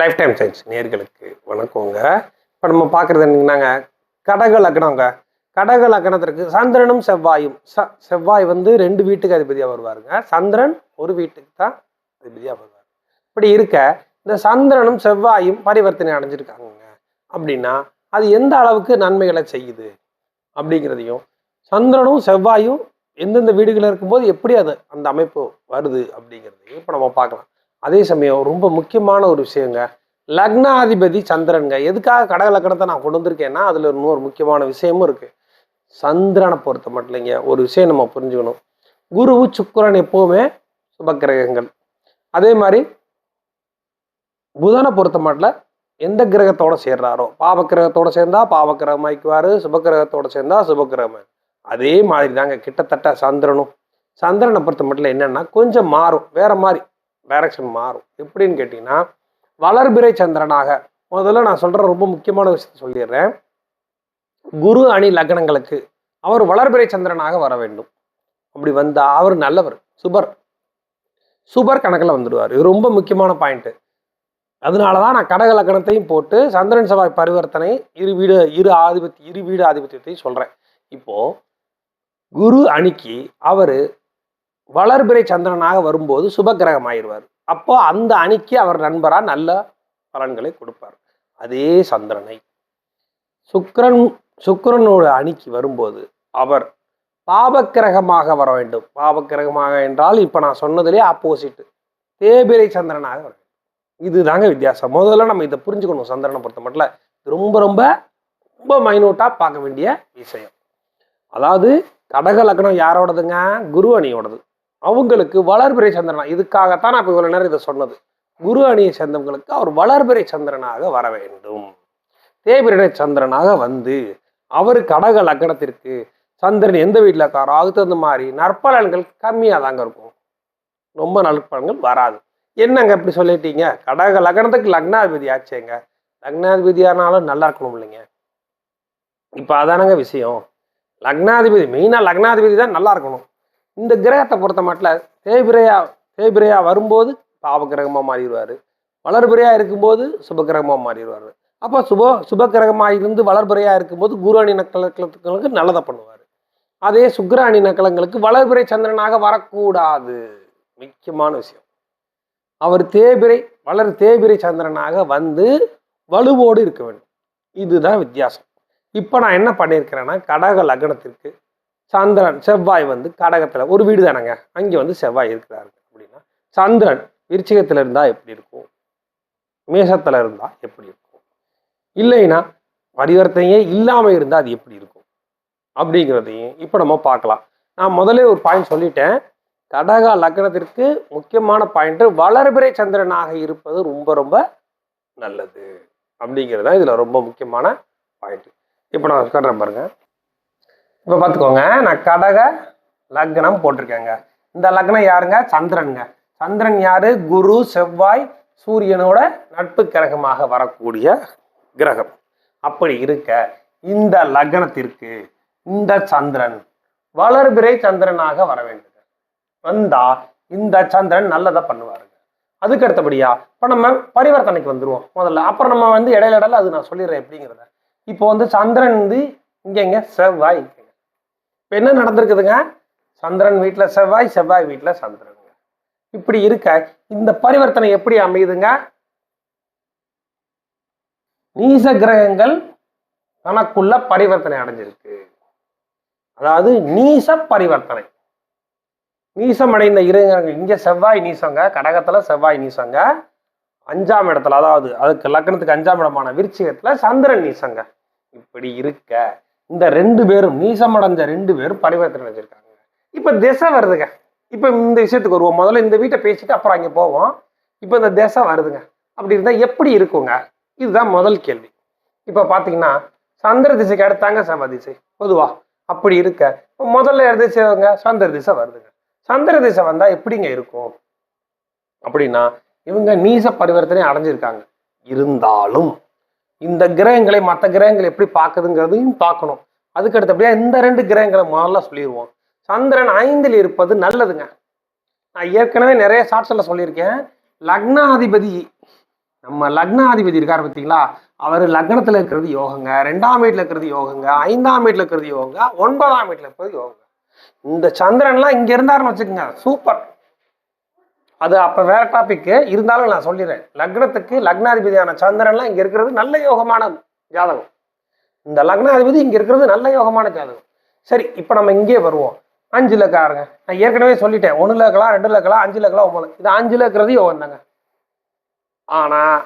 Life time science நேர்களுக்கு வணக்கங்க. இப்போ நம்ம பார்க்குறது என்னங்க கடக லக்னங்க. கடக லக்னத்திற்கு சந்திரனும் செவ்வாயும். ச செவ்வாய் வந்து ரெண்டு வீட்டுக்கு அதிபதியாக வருவாருங்க. சந்திரன் ஒரு வீட்டுக்கு தான் அதிபதியாக வருவார். இப்படி இருக்க இந்த சந்திரனும் செவ்வாயும் பரிவர்த்தனை அடைஞ்சிருக்காங்க அப்படின்னா அது எந்த அளவுக்கு நன்மைகளை செய்யுது? அப்படிங்கிறதையும் சந்திரனும் செவ்வாயும் எந்தெந்த வீடுகளில் இருக்கும்போது எப்படி அது அந்த அமைப்பு வருது அப்படிங்கிறதையும் இப்போ நம்ம பார்க்கலாம். அதே சமயம் ரொம்ப முக்கியமான ஒரு விஷயங்க. லக்னாதிபதி சந்திரனுங்க. எதுக்காக கடக லக்கணத்தை நான் கொண்டு வந்திருக்கேன்னா அதில் இன்னொரு முக்கியமான விஷயமும் இருக்கு. சந்திரனை பொறுத்த மட்டும் இல்லைங்க. ஒரு விஷயம் நம்ம புரிஞ்சுக்கணும். குரு சுக்கரன் எப்போவுமே சுபக்கிரகங்கள். அதே மாதிரி புதனை பொறுத்த மட்டும் எந்த கிரகத்தோட சேர்றாரோ. பாவக்கிரகத்தோட சேர்ந்தா பாவக்கிரகமாய்க்குவாரு சுபக்கிரகத்தோட சேர்ந்தா சுபக்கிரகமாய் அதே மாதிரி தாங்க கிட்டத்தட்ட சந்திரனும். சந்திரனை பொறுத்த மட்டும் என்னன்னா கொஞ்சம் மாறும். வேற மாதிரி. டைரக்ஷன் மாறும். எப்படின்னு கேட்டிங்கன்னா வளர்பிறை சந்திரனாக முதல்ல நான் சொல்கிற ரொம்ப முக்கியமான விஷயத்தை சொல்லிடுறேன். குரு அணி லக்னங்களுக்கு அவர் வளர்பிறை சந்திரனாக வர வேண்டும். அப்படி வந்தால் அவர் நல்லவர் சுபர். சுபர் கணக்கில் வந்துடுவார். இது ரொம்ப முக்கியமான பாயிண்ட்டு அதனால தான் நான் கடக லக்கணத்தையும் போட்டு சந்திரன் செவ்வாய் பரிவர்த்தனை இரு வீடு இரு ஆதிபத்தி இரு வீடு ஆதிபத்தியத்தையும் சொல்கிறேன் இப்போது குரு அணிக்கு அவர் வளர்பிறை சந்திரனாக வரும்போது சுபகிரகம் ஆயிடுவார் அப்போ அந்த அணிக்கு அவர் நண்பரா நல்ல பலன்களை கொடுப்பார். அதே சந்திரனை. சுக்கிரன் சுக்கரனோட அணிக்கு வரும்போது அவர் பாபக்கிரகமாக வர வேண்டும். பாபக்கிரகமாக என்றால் இப்போ நான் சொன்னதுலேயே ஆப்போசிட் தேபிரை சந்திரனாக வர வேண்டும். இதுதாங்க வித்தியாசம். முதல்ல நம்ம இதை புரிஞ்சுக்கணும் சந்திரனை பொறுத்த மட்டும் இது ரொம்ப ரொம்ப ரொம்ப மைனூட்டாக பார்க்க வேண்டிய விஷயம். அதாவது கடக லக்னம் யாரோடதுங்க? குரு அணியோடது. அவங்களுக்கு வளர்பிறை சந்திரனா. இதுக்காகத்தான் நான் இப்போ இவ்வளோ நேரம் இதை சொன்னது. குரு அணியை சேர்ந்தவங்களுக்கு அவர் வளர்பிறை சந்திரனாக வர வேண்டும். தேபிரை சந்திரனாக வந்து அவர் கடக லக்னத்திற்கு சந்திரன் எந்த வீட்டில் இருக்காரோ அதுக்கு தகுந்த மாதிரி நற்பலன்கள் கம்மியாக தாங்க இருக்கும். ரொம்ப நற்பலன்கள் வராது. என்னங்க இப்படி சொல்லிட்டீங்க? கடக லக்னத்துக்கு லக்னாதிபதி ஆச்சேங்க. லக்னாதிபதியானாலும் நல்லா இருக்கணும் இல்லைங்க. இப்போ அதானங்க விஷயம். லக்னாதிபதி மெயினாக லக்னாதிபதி தான் நல்லா இருக்கணும். இந்த கிரகத்தை பொறுத்த மட்டும் தேய்பிரையா தேய்பிரையா வரும்போது பாவகிரகமாக மாறிடுவார். வளர்பிரையாக இருக்கும்போது சுபகிரகமாக மாறிடுவார். அப்போ சுப சுபகிரகமாக இருந்து வளர்பிரையாக இருக்கும்போது குரு அணி நக்கலங்களுக்கு நல்லதை பண்ணுவார். அதே சுக்ராணி நக்கலங்களுக்கு வளர்பிரை சந்திரனாக வரக்கூடாது. முக்கியமான விஷயம். அவர் தேபிரை வளர் தேபிரை சந்திரனாக வந்து வலுவோடு இருக்க வேண்டும். இதுதான் வித்தியாசம். இப்போ நான் என்ன பண்ணியிருக்கிறேன்னா கடக லக்னத்திற்கு சந்திரன் செவ்வாய் வந்து கடகத்தில் ஒரு வீடு தானங்க. அங்கே வந்து செவ்வாய் இருக்கிறாரு அப்படின்னா சந்திரன் விருச்சிகத்தில் இருந்தால் எப்படி இருக்கும்? மேசத்தில் இருந்தால் எப்படி இருக்கும்? இல்லைன்னா பரிவர்த்தனையே இல்லாமல் இருந்தால் அது எப்படி இருக்கும்? அப்படிங்கிறதையும் இப்போ நம்ம பார்க்கலாம். நான் முதலே ஒரு பாயிண்ட் சொல்லிட்டேன். கடக லக்னத்திற்கு முக்கியமான பாயிண்ட் வளர்பிறை சந்திரனாக இருப்பது ரொம்ப ரொம்ப நல்லது. அப்படிங்கிறது தான் இதில் ரொம்ப முக்கியமான பாயிண்ட் இப்போ நான் கட்டுறேன் பாருங்கள் இப்போ பார்த்துக்கோங்க நான் கடக லக்னம் போட்டிருக்கேங்க. இந்த லக்னம் யாருங்க? சந்திரனுங்க. சந்திரன் யாரு? குரு செவ்வாய் சூரியனோட நட்பு கிரகமாக வரக்கூடிய கிரகம். அப்படி இருக்க இந்த லக்னத்திற்கு இந்த சந்திரன் வளர்பிறை சந்திரனாக வர வேண்டுங்க வந்தா இந்த சந்திரன் நல்லதை பண்ணுவாருங்க. அதுக்கு அடுத்தபடியா இப்போ நம்ம பரிவர்த்தனைக்கு வந்துருவோம் முதல்ல. அப்புறம் நம்ம வந்து இடையில இடையில அது நான் சொல்லிடுறேன் எப்படிங்கிறத. இப்போ வந்து சந்திரன் வந்து இங்கேங்க செவ்வாய். இப்போ என்ன நடந்திருக்குதுங்க? சந்திரன் வீட்டில் செவ்வாய் செவ்வாய் வீட்டில் சந்திரனுங்க. இப்படி இருக்க இந்த பரிவர்த்தனை எப்படி அமையுதுங்க? நீச கிரகங்கள் தனக்குள்ள பரிவர்த்தனை அடைஞ்சிருக்கு. அதாவது நீச பரிவர்த்தனை. நீசம் அடைந்த இருங்க இங்க செவ்வாய் நீசங்க கடகத்துல செவ்வாய் நீசங்க அஞ்சாம் இடத்துல அதாவது அதுக்கு லக்னத்துக்கு அஞ்சாம் இடமான விருச்சிகத்துல சந்திரன் நீசங்க. இப்படி இருக்க இந்த ரெண்டு பேரும் நீசம் அடைஞ்ச ரெண்டு பேரும் பரிவர்த்தனை அடைஞ்சிருக்காங்க. இப்போ திசை வருதுங்க. இப்போ இந்த விஷயத்துக்கு வருவோம். முதல்ல இந்த வீட்டை பேசிட்டு அப்புறம் அங்கே போவோம். இப்போ இந்த திசை வருதுங்க. அப்படி இருந்தால் எப்படி இருக்குங்க? இதுதான் முதல் கேள்வி. இப்போ பார்த்தீங்கன்னா சந்திர திசைக்கு அடுத்தாங்க செவ்வாய் திசை. பொதுவா அப்படி இருக்க. இப்போ முதல்ல திசைங்க சந்திர திசை வருதுங்க. சந்திர திசை வந்தால் எப்படிங்க இருக்கும்? அப்படின்னா இவங்க நீச பரிவர்த்தனை அடைஞ்சிருக்காங்க. இருந்தாலும் இந்த கிரகங்களை மற்ற கிரகங்கள் எப்படி பார்க்குதுங்கிறதையும் பார்க்கணும். அதுக்கு அடுத்தபடியாக இந்த ரெண்டு கிரகங்களை முதல்ல சொல்லிடுவோம் சந்திரன் ஐந்தில் இருப்பது நல்லதுங்க. நான் ஏற்கனவே நிறைய ஷார்ட்ஸில் சொல்லியிருக்கேன். லக்னாதிபதி நம்ம லக்னாதிபதி இருக்கார் பார்த்தீங்களா? அவர் லக்னத்தில் இருக்கிறது யோகங்க. ரெண்டாம் வீட்டில் இருக்கிறது யோகங்க. ஐந்தாம் வீட்டில் இருக்கிறது யோகங்க. ஒன்பதாம் வீட்டில் இருக்கிறது யோகங்க. இந்த சந்திரன்லாம் இங்கே இருந்தாருன்னு வச்சுக்கோங்க. சூப்பர். அது அப்போ வேற டாபிக்கு இருந்தாலும் நான் சொல்லிடுறேன். லக்னத்துக்கு லக்னாதிபதியான சந்திரன்லாம் இங்கே இருக்கிறது நல்ல யோகமான ஜாதகம். இந்த லக்னாதிபதி இங்கே இருக்கிறது நல்ல யோகமான ஜாதகம். சரி இப்போ நம்ம இங்கே வருவோம். அஞ்சு லக்காருங்க நான் ஏற்கனவே சொல்லிட்டேன். ஒன்று லக்கலாம் ரெண்டு லக்கலாம் அஞ்சு லக்கலாம் ஒம்பது இது அஞ்சு இருக்கிறது யோகம் தாங்க. ஆனால்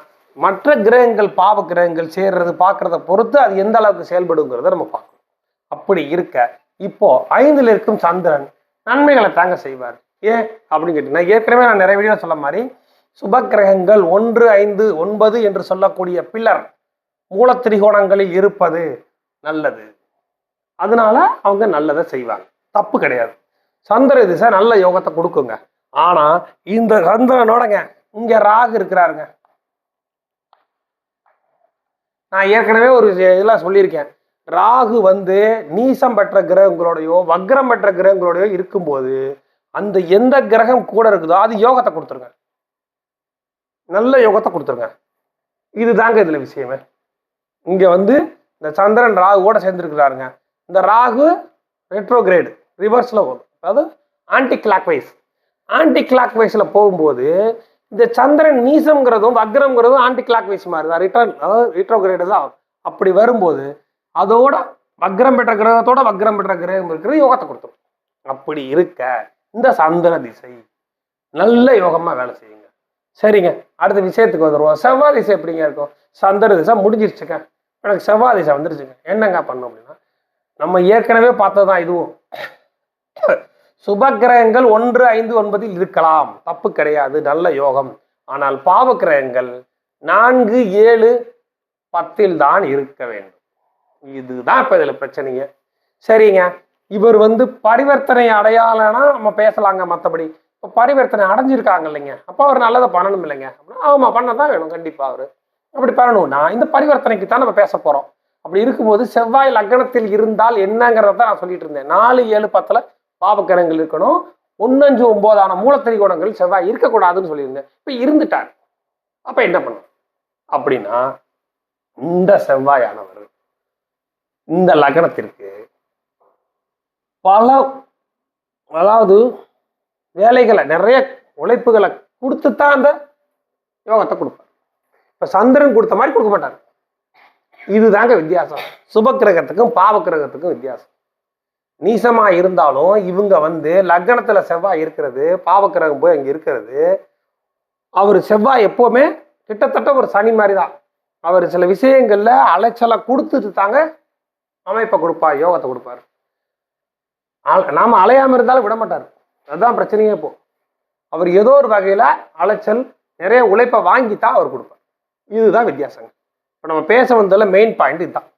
மற்ற கிரகங்கள் பாவ கிரகங்கள் சேர்றது பார்க்கறத பொறுத்து அது எந்த அளவுக்கு செயல்படுங்கிறத நம்ம பார்க்கணும். அப்படி இருக்க இப்போ ஐந்தில் இருக்கும் சந்திரன் நன்மைகளை தாங்க செய்வார். ஏன் அப்படின்னு கேட்டீங்கன்னா ஏற்கனவே நான் நிறைய வீடியோ சொல்ல மாதிரி சுப கிரகங்கள் ஒன்று ஐந்து ஒன்பது என்று சொல்லக்கூடிய பில்லர் மூலத்திரிகோணங்களில் இருப்பது நல்லது. அதனால அவங்க நல்லதை செய்வாங்க. தப்பு கிடையாது. சந்திர திசை நல்ல யோகத்தை கொடுக்குங்க. ஆனா இந்த சந்திரனோடங்க இங்க ராகு இருக்கிறாருங்க. நான் ஏற்கனவே ஒரு இதெல்லாம் சொல்லியிருக்கேன். ராகு வந்து நீசம் பெற்ற கிரகங்களோடையோ வக்ரம் பெற்ற கிரகங்களோடையோ இருக்கும்போது அந்த எந்த கிரகம் கூட இருக்குதோ அது யோகத்தை கொடுத்துருங்க. நல்ல யோகத்தை கொடுத்துருங்க. இதுதாங்க இதில் விஷயமே. இங்கே வந்து இந்த சந்திரன் ராகுவோட சேர்ந்துருக்கிறாருங்க. இந்த ராகு ரெட்ரோகிரேடு ரிவர்ஸில் போகும் அதாவது anticlockwise anti clock வைஸில் போகும்போது இந்த சந்திரன் நீசம்ங்கிறதும் வக்ரம்ங்கிறதும் ஆன்டி கிளாக் வைஸ் மாதிரி தான். ரிட்டர்ன் அதாவது ரிட்ரோகிரேடு தான் அப்படி வரும்போது அதோட வக்ரம் பெற்ற கிரகத்தோட வக்ரம் பெற்ற கிரகம் இருக்கிறது யோகத்தை கொடுத்துரும். அப்படி இருக்க இந்த சந்திர திசை. நல்ல யோகமா வேலை செய்யுங்க. சரிங்க. அடுத்த விஷயத்துக்கு வந்துருவோம். செவ்வாய் திசை எப்படிங்க இருக்கும்? சந்திர திசை முடிஞ்சிருச்சுங்க. எனக்கு செவ்வாய் திசை வந்துருச்சுங்க. என்னங்க பண்ணும் அப்படின்னா நம்ம ஏற்கனவே பார்த்ததுதான் இதுவும். சுப கிரகங்கள் ஒன்று ஐந்து ஒன்பதில் இருக்கலாம். தப்பு கிடையாது. நல்ல யோகம். ஆனால் பாவ கிரகங்கள் நான்கு ஏழு பத்தில் தான் இருக்க வேண்டும். இதுதான் இப்ப இதுல பிரச்சனைங்க. சரிங்க. இவர் வந்து பரிவர்த்தனை அடையாளனா நம்ம பேசலாங்க மற்றபடி இப்போ பரிவர்த்தனை அடைஞ்சிருக்காங்க இல்லைங்க அப்போ அவர் நல்லதை பண்ணணும் இல்லைங்க. அப்படின்னா ஆமாம் பண்ண தான் வேணும். கண்டிப்பா அவர். அப்படி பண்ணணும்னா இந்த பரிவர்த்தனைக்கு தான் நம்ம பேச போறோம். அப்படி இருக்கும்போது செவ்வாய் லக்னத்தில் இருந்தால் என்னங்கிறத நான் சொல்லிட்டு இருந்தேன். நாலு ஏழு பத்துல பாபக்கிரகங்கள் இருக்கணும். ஒன்னஞ்சு ஒன்பதான மூலத்திரிகோணங்கள் செவ்வாய் இருக்கக்கூடாதுன்னு சொல்லியிருந்தேன். இப்போ இருந்துட்டார். அப்போ என்ன பண்ணும் அப்படின்னா இந்த செவ்வாயானவர் இந்த லக்னத்திற்கு பல அதாவது வேலைகளை நிறைய உழைப்புகளை கொடுத்து தான் அந்த யோகத்தை கொடுப்பார். இப்போ சந்திரன் கொடுத்த மாதிரி கொடுக்க மாட்டார். இதுதாங்க வித்தியாசம். சுப கிரகத்துக்கும் பாவ கிரகத்துக்கும் வித்தியாசம். நீசமாக இருந்தாலும் இவங்க வந்து லக்னத்தில் செவ்வாய் இருக்கிறது பாவக்கிரகம் போய் அங்கே இருக்கிறது. அவர் செவ்வாய் எப்போவுமே கிட்டத்தட்ட ஒரு சனி மாதிரி தான் அவர் சில விஷயங்களில் அலைச்சலை கொடுத்துட்டு தாங்க அமைப்பை கொடுப்பார் யோகத்தை கொடுப்பாரு. நாம் அலையாமல் இருந்தாலும் விட மாட்டார். அதுதான் பிரச்சனையே இப்போ. அவர் ஏதோ ஒரு வகையில் அலைச்சல் நிறைய உழைப்பை வாங்கி தான் அவர் கொடுப்பார். இதுதான் வித்தியாசங்க. இப்போ நம்ம பேச வந்ததில் மெயின் பாயிண்ட் இதுதான்.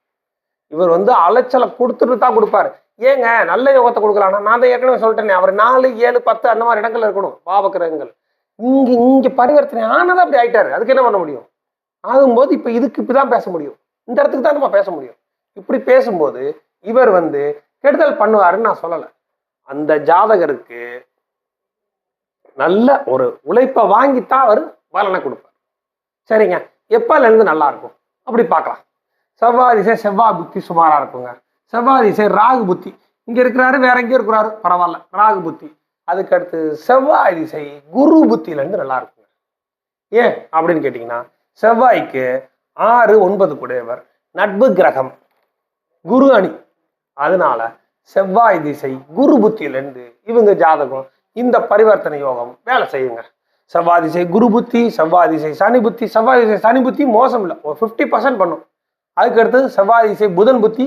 இவர் வந்து அலைச்சலை கொடுத்துட்டு தான் கொடுப்பாரு. ஏங்க நல்ல யோகத்தை கொடுக்கலாம்னா நான் தான் ஏற்கனவே சொல்லிட்டேனே அவர் நாலு ஏழு பத்து அந்த மாதிரி இடங்கள்ல இருக்கணும். பாவக்கிரகங்கள். இங்கே இங்கே பரிவர்த்தனை ஆனதான் அப்படி ஆயிட்டாரு. அதுக்கு என்ன பண்ண முடியும்? ஆகும்போது இப்போ இதுக்கு இப்படி தான் பேச முடியும். இந்த இடத்துக்கு தான் நம்ம பேச முடியும். இப்படி பேசும்போது இவர் வந்து கெடுதல் பண்ணுவாருன்னு நான் சொல்லலை. அந்த ஜாதகருக்கு நல்ல ஒரு உழைப்பை வாங்கித்தான் அவர் பலனை கொடுப்பார். சரிங்க. எப்போலேருந்து நல்லா இருக்கும்? அப்படி பார்க்கலாம். செவ்வாய் திசை செவ்வாய் புத்தி சுமாராக இருக்குங்க. செவ்வாய் திசை ராகு புத்தி. இங்கே இருக்கிறாரு வேற எங்கேயும் இருக்கிறாரு. பரவாயில்ல. ராகு புத்தி. அதுக்கடுத்து செவ்வாய் திசை குரு புத்திலேருந்து நல்லா இருக்குங்க. ஏன் அப்படின்னு கேட்டிங்கன்னா செவ்வாய்க்கு ஆறு ஒன்பது கூடையவர். நட்பு கிரகம். குரு அணி. அதனால செவ்வாய் திசை குரு புத்தியிலேருந்து இவங்க ஜாதகம் இந்த பரிவர்த்தனை யோகம் வேலை செய்யுங்க. செவ்வாய் திசை குரு புத்தி செவ்வாய் திசை சனி புத்தி செவ்வாய் திசை சனி புத்தி மோசம் இல்லை. ஒரு ஃபிஃப்டி பர்சன்ட் பண்ணும். அதுக்கடுத்து செவ்வாய் திசை புதன் புத்தி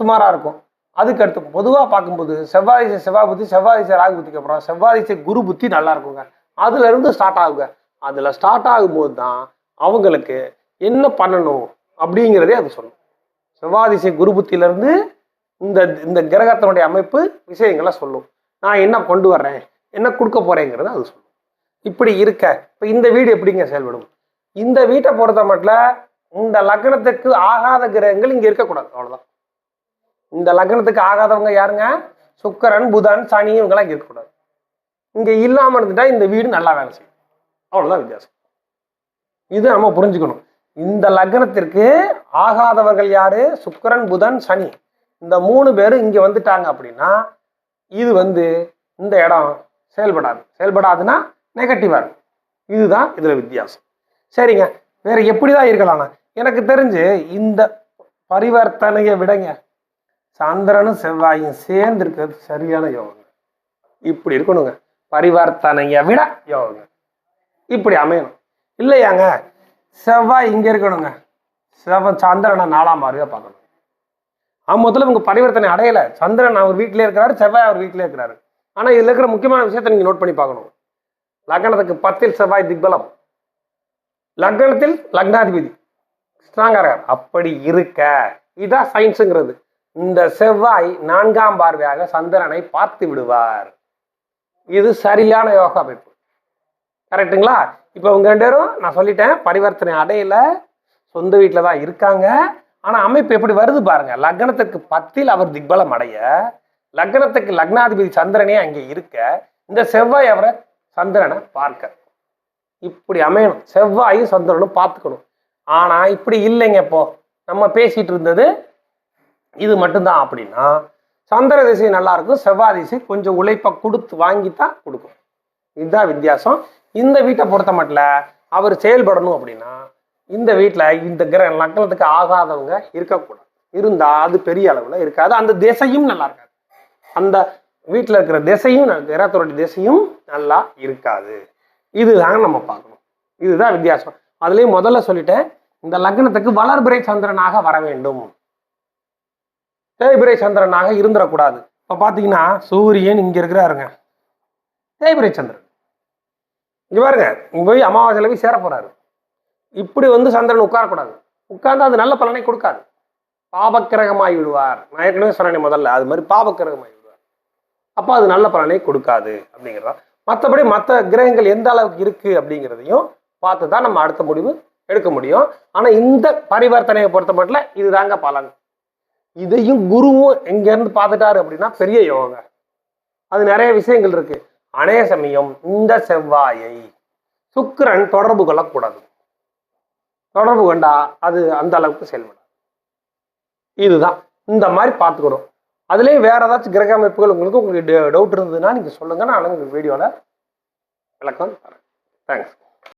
சுமாராக இருக்கும். அதுக்கடுத்து பொதுவாக பார்க்கும்போது செவ்வாய் திசை செவ்வாய் புத்தி செவ்வாய் திசை ராகு புத்திக்கு அப்புறம் செவ்வாய் திசை குரு புத்தி நல்லா இருக்குங்க. அதுலேருந்து ஸ்டார்ட் ஆகுங்க. அதில் ஸ்டார்ட் ஆகும்போது தான் அவங்களுக்கு என்ன பண்ணணும் அப்படிங்கிறதே அது சொல்லும். செவ்வாய் திசை குரு புத்தியிலேருந்து இந்த இந்த கிரகத்தினுடைய அமைப்பு விஷயங்களை சொல்லும். நான் என்ன கொண்டு வர்றேன்? என்ன கொடுக்க போறேங்கிறத அது சொல்லும். இப்படி இருக்க இப்போ இந்த வீடு எப்படிங்க செயல்படும்? இந்த வீட்டை பொறுத்த மட்டும் இந்த லக்னத்துக்கு ஆகாத கிரகங்கள் இங்கே இருக்கக்கூடாது அவ்வளோதான் இந்த லக்னத்துக்கு ஆகாதவங்க யாருங்க? சுக்கரன் புதன் சனி இவங்கெல்லாம் இங்கே இருக்கக்கூடாது. இங்கே இல்லாமல் இருந்துட்டா இந்த வீடு நல்லா வேலை செய்யும். அவ்வளோதான் வித்தியாசம். இது நம்ம புரிஞ்சுக்கணும். இந்த லக்னத்திற்கு ஆகாதவர்கள் யாரு? சுக்கரன் புதன் சனி. இந்த மூணு பேரும் இங்கே வந்துட்டாங்க அப்படின்னா இது வந்து இந்த இடம் செயல்படாது. செயல்படாதுன்னா நெகட்டிவாக இருக்கும். இதுதான் இதில் வித்தியாசம். சரிங்க. வேற எப்படிதான் இருக்கலாம்னா எனக்கு தெரிஞ்சு இந்த பரிவர்த்தனையை விடங்க. சந்திரனும் செவ்வாயும் சேர்ந்து இருக்கிறது சரியான யோகங்க இப்படி இருக்கணுங்க. பரிவர்த்தனையை விட யோகங்க இப்படி அமையணும். இல்லையாங்க? செவ்வாய் இங்கே இருக்கணுங்க. செவ்வாய் சந்திரனை நாலாம் பார்வையாக பார்க்கணும். ஆ முதல்ல இவங்க பரிவர்த்தனை அடையல. சந்திரன் அவர் வீட்டிலே இருக்கிறாரு செவ்வாய் அவர் வீட்டிலே இருக்கிறாரு. ஆனா இதுல இருக்கிற முக்கியமான விஷயத்தை நீங்க நோட் பண்ணி பார்க்கணும். லக்னத்துக்கு பத்தில் செவ்வாய் திக்பலம். லக்னத்தில் லக்னாதிபதி. ஸ்ட்ராங்காக இருக்கார். அப்படி இருக்க. இதான் சயின்ஸுங்கிறது இந்த செவ்வாய் நான்காம் பார்வையாக சந்திரனை பார்த்து விடுவார். இது சரியான யோகா அமைப்பு. கரெக்ட்டுங்களா இப்போ உங்க ரெண்டு பேரும் நான் சொல்லிட்டேன் பரிவர்த்தனை அடையில. சொந்த வீட்டில் தான் இருக்காங்க. ஆனா அமைப்பு எப்படி வருது பாருங்க. லக்னத்துக்கு பத்தில் அவர் திக்பலம் அடைய லக்னத்துக்கு லக்னாதிபதி சந்திரனே அங்கே இருக்க இந்த செவ்வாய் அவரை சந்திரனை பார்க்க. இப்படி அமையணும். செவ்வாயும் சந்திரனும் பார்த்துக்கணும். ஆனா இப்படி இல்லைங்க இப்போ. நம்ம பேசிட்டு இருந்தது இது மட்டும்தான் அப்படின்னா சந்திர திசை நல்லா இருக்கும். செவ்வாய் திசை கொஞ்சம் உழைப்பை கொடுத்து வாங்கித்தான் கொடுக்கும். இதுதான் வித்தியாசம். இந்த வீட்டை பொறுத்த மட்டும் அவர் செயல்படணும் அப்படின்னா இந்த வீட்டில் இந்த கிரக லக்னத்துக்கு ஆகாதவங்க இருக்கக்கூடாது. இருந்தால் அது பெரிய அளவில் இருக்காது. அந்த திசையும் நல்லா இருக்காது. அந்த வீட்டில் இருக்கிற திசையும் கிரகத்தோட திசையும் நல்லா இருக்காது. இதுதாங்க நம்ம பார்க்கணும். இதுதான் வித்தியாசம். அதுலேயும் முதல்ல சொல்லிட்டேன் இந்த லக்னத்துக்கு வளர்பிறை சந்திரனாக வர வேண்டும். தேய்பிரை சந்திரனாக இருந்துடக்கூடாது. இப்போ பார்த்தீங்கன்னா சூரியன் இங்கே இருக்கிறாருங்க. தேய்பிரை சந்திரன். இங்கே பாருங்க இங்கே போய் அமாவாசையில் போய் சேர போறாரு இப்படி வந்து சந்திரன் உட்காரக்கூடாது. உட்கார்ந்து அது நல்ல பலனை கொடுக்காது. பாபக்கிரகமாகி விடுவார். நான் ஏற்கனவே சொன்னேன் முதல்ல அது மாதிரி பாபக்கிரகமாகி விடுவார். அப்போ அது நல்ல பலனை கொடுக்காது அப்படிங்கிறதா. மற்றபடி மற்ற கிரகங்கள் எந்த அளவுக்கு இருக்கு அப்படிங்கிறதையும் பார்த்து தான் நம்ம அடுத்த முடிவு எடுக்க முடியும். ஆனால் இந்த பரிவர்த்தனையை பொறுத்த மட்டும் இதுதாங்க பலன். இதையும் குருவும் எங்கேருந்து பார்த்துட்டாரு அப்படின்னா பெரிய யோகங்க அது நிறைய விஷயங்கள் இருக்கு. அநேக சமயம் இந்த செவ்வாயை சுக்கிரன் தொடர்பு கொள்ளக்கூடாது. தொடர்பு கொண்டா அது அந்த அளவுக்கு செயல்படும். இதுதான். இந்த மாதிரி பார்த்துக்கணும். அதுலேயும் வேற ஏதாச்சும் கிரக அமைப்புகள் உங்களுக்கு உங்களுக்கு டவுட் இருந்ததுன்னா நீங்கள் சொல்லுங்க. நான் உங்களுக்கு வீடியோவில் விளக்கம் தரேன். தேங்க்ஸ்